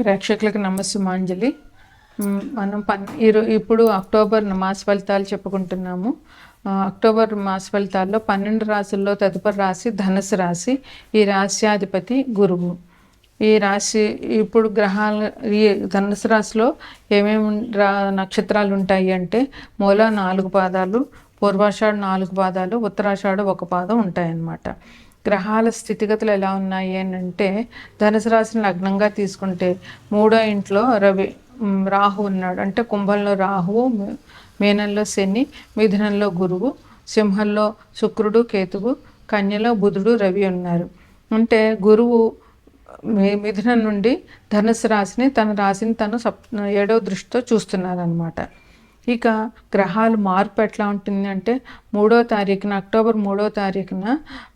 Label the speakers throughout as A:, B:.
A: ప్రేక్షకులకు నమస్సుమాంజలి మనం పన్ ఈరో ఇప్పుడు అక్టోబర్ మాస ఫలితాలు చెప్పుకుంటున్నాము. అక్టోబర్ మాస ఫలితాల్లో పన్నెండు రాశుల్లో తదుపరి రాశి ధనుసు రాశి ఈ రాశ్యాధిపతి గురువు. ఈ రాశి ఇప్పుడు గ్రహాలు ఈ ధనుసు రాశిలో ఏమేమి రా నక్షత్రాలు ఉంటాయి అంటే మూల నాలుగు పాదాలు పూర్వాషాఢ నాలుగు పాదాలు ఉత్తరాషాఢ ఒక పాదం ఉంటాయన్నమాట. గ్రహాల స్థితిగతులు ఎలా ఉన్నాయి అని అంటే ధనుసు రాశిని లగ్నంగా తీసుకుంటే మూడో ఇంట్లో రవి రాహు ఉన్నాడు. అంటే కుంభంలో రాహువు మీనంలో శని మిథునంలో గురువు సింహంలో శుక్రుడు కేతువు కన్యలో బుధుడు రవి ఉన్నారు. అంటే గురువు మి- మిథునం నుండి ధనుసు రాశిని తన రాశిని తను సప్ ఏడవ దృష్టితో చూస్తున్నారనమాట ఇక గ్రహాలు మార్పు ఎట్లా ఉంటుందంటే మూడో తారీఖున అక్టోబర్ మూడో తారీఖున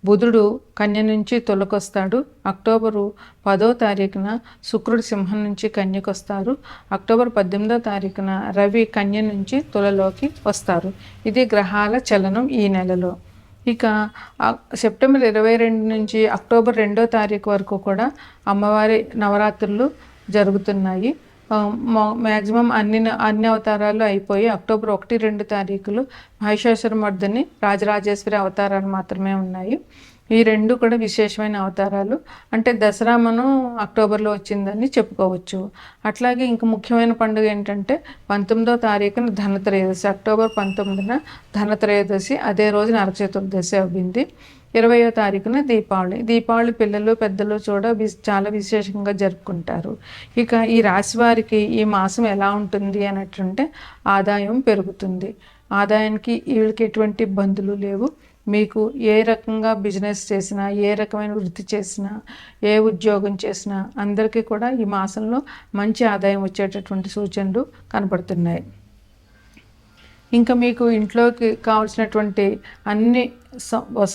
A: బుధుడు కన్య నుంచి తొలకొస్తాడు. అక్టోబరు పదో తారీఖున శుక్రుడు సింహం నుంచి కన్యకు వస్తారు అక్టోబర్ పద్దెనిమిదో తారీఖున రవి కన్య నుంచి తులలోకి వస్తారు. ఇది గ్రహాల చలనం ఈ నెలలో. ఇక సెప్టెంబర్ ఇరవై రెండు నుంచి అక్టోబర్ రెండో తారీఖు వరకు కూడా అమ్మవారి నవరాత్రులు జరుగుతున్నాయి. మ్యాక్సిమం అన్ని అన్ని అవతారాలు అయిపోయి అక్టోబర్ ఒకటి రెండు తారీఖులు మహిషాసుర రాజరాజేశ్వరి అవతారాలు మాత్రమే ఉన్నాయి. ఈ రెండు కూడా విశేషమైన అవతారాలు. అంటే దసరా మనం అక్టోబర్లో వచ్చిందని చెప్పుకోవచ్చు. అట్లాగే ఇంక ముఖ్యమైన పండుగ ఏంటంటే పంతొమ్మిదో తారీఖున ధనత్రయోదశి. అక్టోబర్ పంతొమ్మిదిన ధనత్రయోదశి అదే రోజు నరక చతుర్దశి అవ్వింది. ఇరవయో తారీఖున దీపావళి. దీపావళి పిల్లలు పెద్దలు చూడ వి చాలా విశేషంగా జరుపుకుంటారు. ఇక ఈ రాశి వారికి ఈ మాసం ఎలా ఉంటుంది అన్నట్టుంటే ఆదాయం పెరుగుతుంది. ఆదాయానికి వీళ్ళకి ఎటువంటి ఇబ్బందులు లేవు. మీకు ఏ రకంగా బిజినెస్ చేసినా ఏ రకమైన వృత్తి చేసినా ఏ ఉద్యోగం చేసినా అందరికీ కూడా ఈ మాసంలో మంచి ఆదాయం వచ్చేటటువంటి సూచనలు కనపడుతున్నాయి ఇంకా మీకు ఇంట్లోకి కావాల్సినటువంటి అన్ని స- వస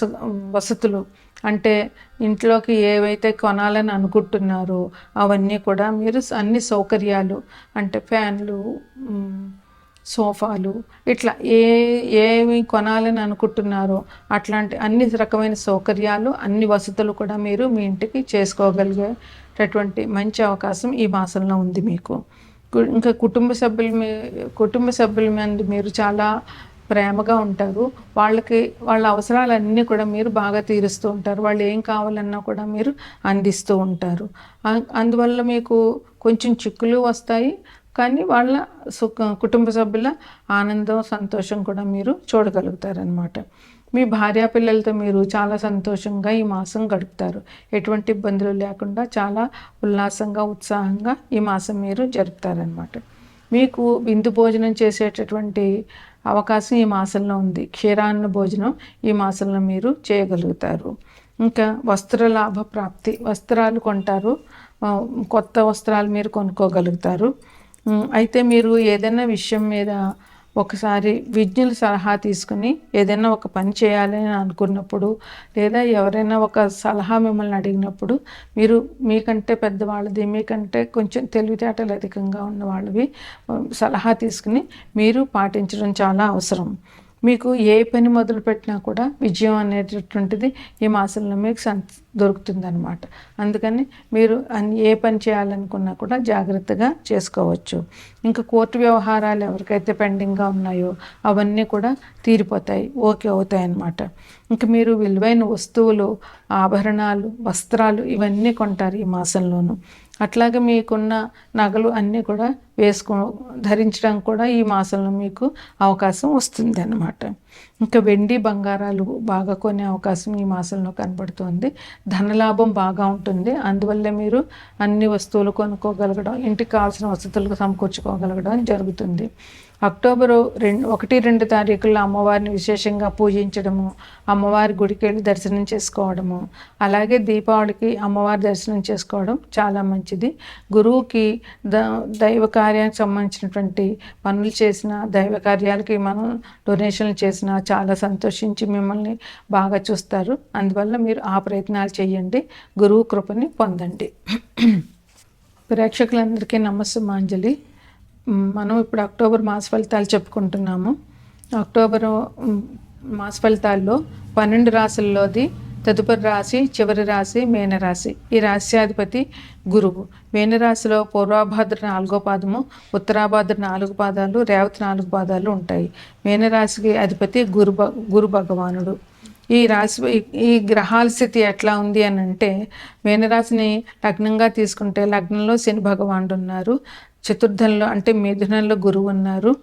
A: వసతులు అంటే ఇంట్లోకి ఏవైతే కొనాలని అనుకుంటున్నారో అవన్నీ కూడా మీరు అన్ని సౌకర్యాలు అంటే ఫ్యాన్లు సోఫాలు ఇట్లా ఏ ఏమి కొనాలని అనుకుంటున్నారో అట్లాంటి అన్ని రకమైన సౌకర్యాలు అన్ని వసతులు కూడా మీరు మీ ఇంటికి చేసుకోగలిగేటటువంటి మంచి అవకాశం ఈ మాసంలో ఉంది మీకు. ఇంకా కుటుంబ సభ్యుల మీ కుటుంబ సభ్యుల మీద మీరు చాలా ప్రేమగా ఉంటారు. వాళ్ళకి వాళ్ళ అవసరాలన్నీ కూడా మీరు బాగా తీరుస్తూ ఉంటారు. వాళ్ళు ఏం కావాలన్నా కూడా మీరు అందిస్తూ ఉంటారు. అందువల్ల మీకు కొంచెం చిక్కులు వస్తాయి. కానీ వాళ్ళ సుఖ కుటుంబ సభ్యుల ఆనందం సంతోషం కూడా మీరు చూడగలుగుతారనమాట మీ భార్య పిల్లలతో మీరు చాలా సంతోషంగా ఈ మాసం గడుపుతారు. ఎటువంటి ఇబ్బందులు లేకుండా చాలా ఉల్లాసంగా ఉత్సాహంగా ఈ మాసం మీరు జరుపుతారనమాట మీకు విందు భోజనం చేసేటటువంటి అవకాశం ఈ మాసంలో ఉంది. క్షీరాన్న భోజనం ఈ మాసంలో మీరు చేయగలుగుతారు. ఇంకా వస్త్ర లాభ ప్రాప్తి వస్త్రాలు కొంటారు. కొత్త వస్త్రాలు మీరు కొనుక్కోగలుగుతారు. అయితే మీరు ఏదైనా విషయం మీద ఒకసారి విజ్ఞుల సలహా తీసుకుని ఏదైనా ఒక పని చేయాలని అనుకున్నప్పుడు లేదా ఎవరైనా ఒక సలహా మిమ్మల్ని అడిగినప్పుడు మీరు మీకంటే పెద్దవాళ్ళది మీకంటే కొంచెం తెలివితేటలు అధికంగా ఉన్న వాళ్ళవి సలహా తీసుకుని మీరు పాటించడం చాలా అవసరం. మీకు ఏ పని మొదలు పెట్టినా కూడా విజయం అనేటటువంటిది ఈ మాసంలో మీకు సం దొరుకుతుందన్నమాట. అందుకని మీరు అన్ని ఏ పని చేయాలనుకున్నా కూడా జాగ్రత్తగా చేసుకోవచ్చు. ఇంకా కోర్టు వ్యవహారాలు ఎవరికైతే పెండింగ్గా ఉన్నాయో అవన్నీ కూడా తీరిపోతాయి ఓకే అవుతాయి అన్నమాట ఇంకా మీరు విలువైన వస్తువులు ఆభరణాలు వస్త్రాలు ఇవన్నీ కొంటారు ఈ మాసంలోనూ. అట్లాగే మీకున్న నగలు అన్నీ కూడా వేసుకో ధరించడం కూడా ఈ మాసంలో మీకు అవకాశం వస్తుంది అన్నమాట ఇంకా వెండి బంగారాలు బాగా కొనే అవకాశం ఈ మాసంలో కనబడుతుంది. ధనలాభం బాగా ఉంటుంది. అందువల్ల మీరు అన్ని వస్తువులు కొనుక్కోగలగడం ఇంటికి కావాల్సిన వసతులు సమకూర్చుకోగలగడం జరుగుతుంది. అక్టోబరు రెండు ఒకటి రెండు తారీఖుల్లో అమ్మవారిని విశేషంగా పూజించడము అమ్మవారి గుడికి వెళ్ళి దర్శనం చేసుకోవడము అలాగే దీపావళికి అమ్మవారి దర్శనం చేసుకోవడం చాలా మంచిది. గురువుకి ద దైవ కార్యానికి సంబంధించినటువంటి పనులు చేసిన దైవ కార్యాలకి మనం డొనేషన్లు చేసిన చాలా సంతోషించి మిమ్మల్ని బాగా చూస్తారు. అందువల్ల మీరు ఆ ప్రయత్నాలు చేయండి. గురువు కృపని పొందండి. ప్రేక్షకులందరికీ నమస్సు మాంజలి మనం ఇప్పుడు అక్టోబర్ మాస ఫలితాలు చెప్పుకుంటున్నాము. అక్టోబర్ మాస ఫలితాల్లో పన్నెండు రాసుల్లోది తదుపరి రాశి చివరి రాశి మేనరాశి. ఈ రాశ్యాధిపతి గురువు. మేనరాశిలో పూర్వాభాద్ర నాలుగో పాదము ఉత్తరాభాద్ర నాలుగు పాదాలు రేవతి నాలుగు పాదాలు ఉంటాయి. మేనరాశికి అధిపతి గురు గురు భగవానుడు. ఈ రాశి ఈ గ్రహాల స్థితి ఎట్లా ఉంది అని అంటే మీనరాశిని లగ్నంగా తీసుకుంటే లగ్నంలో శని భగవానుడు ఉన్నారు చతుర్థంలో అంటే మిథునంలో గురువు ఉన్నారు.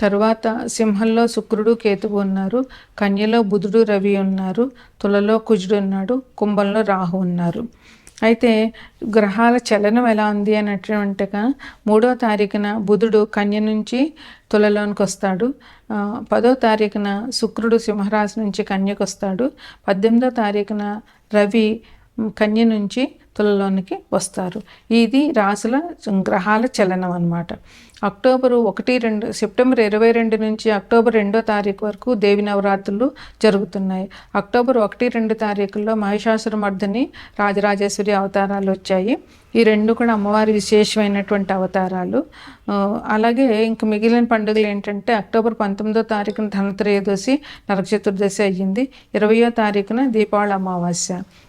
A: తర్వాత సింహంలో శుక్రుడు కేతువు ఉన్నారు. కన్యలో బుధుడు రవి ఉన్నారు. తులలో కుజుడు ఉన్నాడు. కుంభంలో రాహు ఉన్నారు. అయితే గ్రహాల చలనం ఎలా ఉంది అన్నటువంటి మూడో తారీఖున బుధుడు కన్య నుంచి తులలోనికి వస్తాడు. పదో తారీఖున శుక్రుడు సింహరాశి నుంచి కన్యకు వస్తాడు. పద్దెనిమిదో తారీఖున రవి కన్య నుంచి తులలోనికి వస్తారు. ఇది రాసుల గ్రహాల చలనం అనమాట అక్టోబరు ఒకటి రెండు సెప్టెంబర్ ఇరవై రెండు నుంచి అక్టోబర్ రెండో తారీఖు వరకు దేవి నవరాత్రులు జరుగుతున్నాయి. అక్టోబర్ ఒకటి రెండు తారీఖుల్లో మహిషాసురమర్దని రాజరాజేశ్వరి అవతారాలు వచ్చాయి. ఈ రెండు కూడా అమ్మవారి విశేషమైనటువంటి అవతారాలు. అలాగే ఇంక మిగిలిన పండుగలు ఏంటంటే అక్టోబర్ పంతొమ్మిదో తారీఖున ధనత్రయోదశి నరక చతుర్దశి అయ్యింది. ఇరవయో తారీఖున దీపావళి అమావాస్య.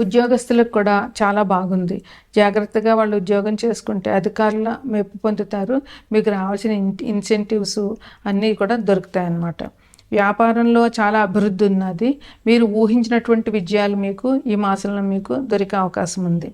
A: ఉద్యోగస్తులకు కూడా చాలా బాగుంది. జాగ్రత్తగా వాళ్ళు ఉద్యోగం చేసుకుంటే అధికారుల మెప్పు పొందుతారు. మీకు రావాల్సిన ఇన్సెంటివ్స్ అన్నీ కూడా దొరుకుతాయి అన్నమాట వ్యాపారంలో చాలా అభివృద్ధి ఉన్నది. మీరు ఊహించినటువంటి విజయాలు మీకు ఈ మాసంలో మీకు దొరికే అవకాశం ఉంది.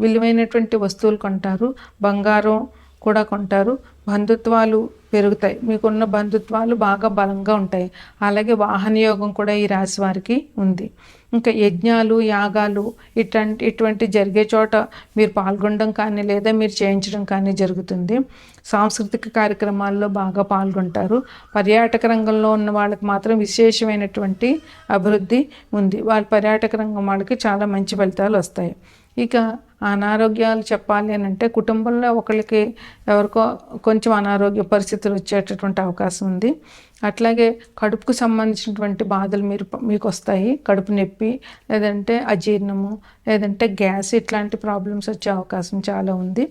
A: విలువైనటువంటి వస్తువులు కొంటారు. బంగారం కూడా కొంటారు. బంధుత్వాలు పెరుగుతాయి. మీకున్న బంధుత్వాలు బాగా బలంగా ఉంటాయి. అలాగే వాహన యోగం కూడా ఈ రాశి వారికి ఉంది. ఇంకా యజ్ఞాలు యాగాలు ఇటువంటి ఇటువంటి జరిగే చోట మీరు పాల్గొనడం కానీ లేదా మీరు చేయించడం కానీ జరుగుతుంది. సాంస్కృతిక కార్యక్రమాల్లో బాగా పాల్గొంటారు. పర్యాటక రంగంలో ఉన్న వాళ్ళకి మాత్రం విశేషమైనటువంటి అభివృద్ధి ఉంది. వాళ్ళ పర్యాటక రంగం వాళ్ళకి చాలా మంచి ఫలితాలు వస్తాయి. ఇక అనారోగ్యాలు చెప్పాలి అని అంటే కుటుంబంలో ఒకరికి ఎవరికో కొంచెం అనారోగ్య పరిస్థితులు వచ్చేటటువంటి అవకాశం ఉంది. అట్లాగే కడుపుకు సంబంధించినటువంటి బాధలు మీరు మీకు వస్తాయి. కడుపు నొప్పి లేదంటే అజీర్ణము లేదంటే గ్యాస్ ఇట్లాంటి ప్రాబ్లమ్స్ వచ్చే అవకాశం చాలా ఉంది.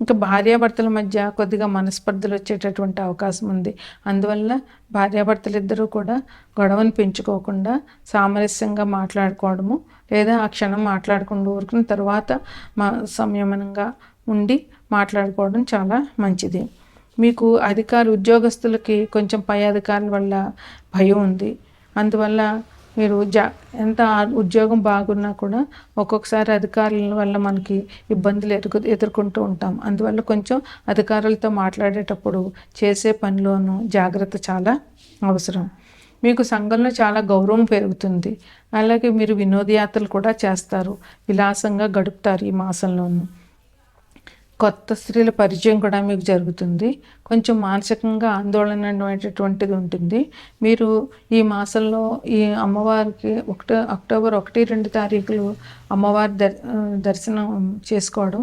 A: ఇంకా భార్యాభర్తల మధ్య కొద్దిగా మనస్పర్ధలు వచ్చేటటువంటి అవకాశం ఉంది. అందువల్ల భార్యాభర్తలు ఇద్దరూ కూడా గొడవను పెంచుకోకుండా సామరస్యంగా మాట్లాడుకోవడము లేదా ఆ క్షణం మాట్లాడుకుంటూ ఊరుకున్న తర్వాత మా సంయమనంగా ఉండి మాట్లాడుకోవడం చాలా మంచిది. మీకు అధికారులు ఉద్యోగస్తులకి కొంచెం పై అధికారుల వల్ల భయం ఉంది. అందువల్ల మీరు జా ఎంత ఉద్యోగం బాగున్నా కూడా ఒక్కొక్కసారి అధికారుల వల్ల మనకి ఇబ్బందులు ఎదుర్కొ ఎదుర్కొంటూ ఉంటాం. అందువల్ల కొంచెం అధికారులతో మాట్లాడేటప్పుడు చేసే పనిలోనూ జాగ్రత్త చాలా అవసరం. మీకు సంఘంలో చాలా గౌరవం పెరుగుతుంది. అలాగే మీరు వినోదయాత్రలు కూడా చేస్తారు. విలాసంగా గడుపుతారు ఈ మాసంలోనూ. కొత్త స్త్రీల పరిచయం కూడా మీకు జరుగుతుంది. కొంచెం మానసికంగా ఆందోళన అనేటటువంటిది ఉంటుంది. మీరు ఈ మాసంలో ఈ అమ్మవారికి ఒకటో అక్టోబర్ ఒకటి రెండు తారీఖులు అమ్మవారి దర్ దర్శనం చేసుకోవడం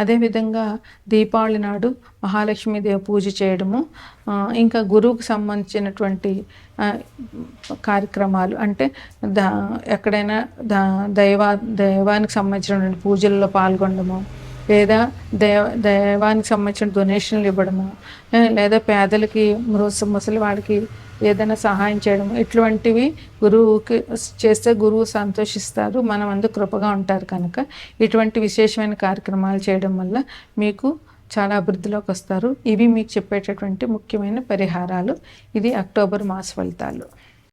A: అదేవిధంగా దీపావళి నాడు మహాలక్ష్మీదేవి పూజ చేయడము ఇంకా గురువుకు సంబంధించినటువంటి కార్యక్రమాలు అంటే దా ఎక్కడైనా దా దైవా దైవానికి సంబంధించినటువంటి పూజల్లో పాల్గొనడము లేదా దేవ దైవానికి సంబంధించిన డొనేషన్లు ఇవ్వడము లేదా పేదలకి ముసలి వాళ్ళకి ఏదైనా సహాయం చేయడం ఇటువంటివి గురువుకి చేస్తే గురువు సంతోషిస్తారు మనం అందరూ కృపగా ఉంటారు కనుక. ఇటువంటి విశేషమైన కార్యక్రమాలు చేయడం వల్ల మీకు చాలా అభివృద్ధిలోకి వస్తారు. ఇవి మీకు చెప్పేటటువంటి ముఖ్యమైన పరిహారాలు. ఇది అక్టోబర్ మాస ఫలితాలు.